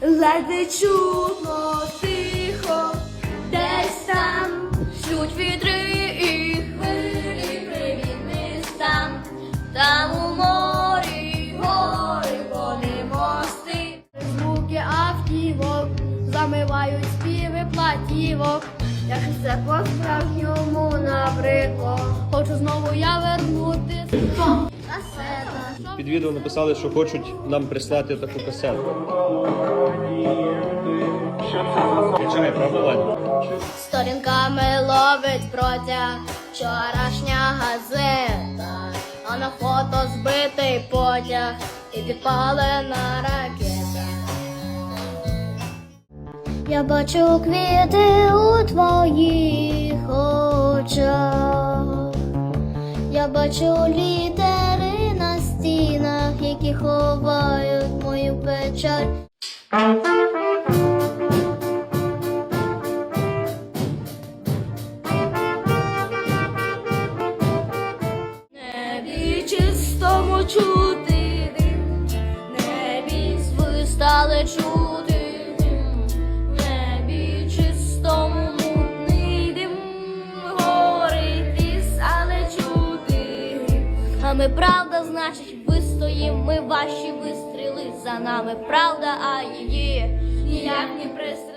ледве чутно тихо, десь там шлють вітри і хвилі привіт містам, там у морі гори, вони мости. Звуки автівок замивають співи платівок. Якщо це по-справжньому набридло, хочу знову я вернути касета. Під відео написали, що хочуть нам прислати таку касету. Чекай, правда, Сторінками ловить протяг вчорашня газета, а на фото збитий потяг і підпалена ракета. Я бачу квіти у твоїх очах. Я бачу які ховають мою печаль. Небі чистому чути небі свистали чути небі чистому. А ми правда, значить, вистоїм, ми ваші за нами. Правда, а її ніяк не прес.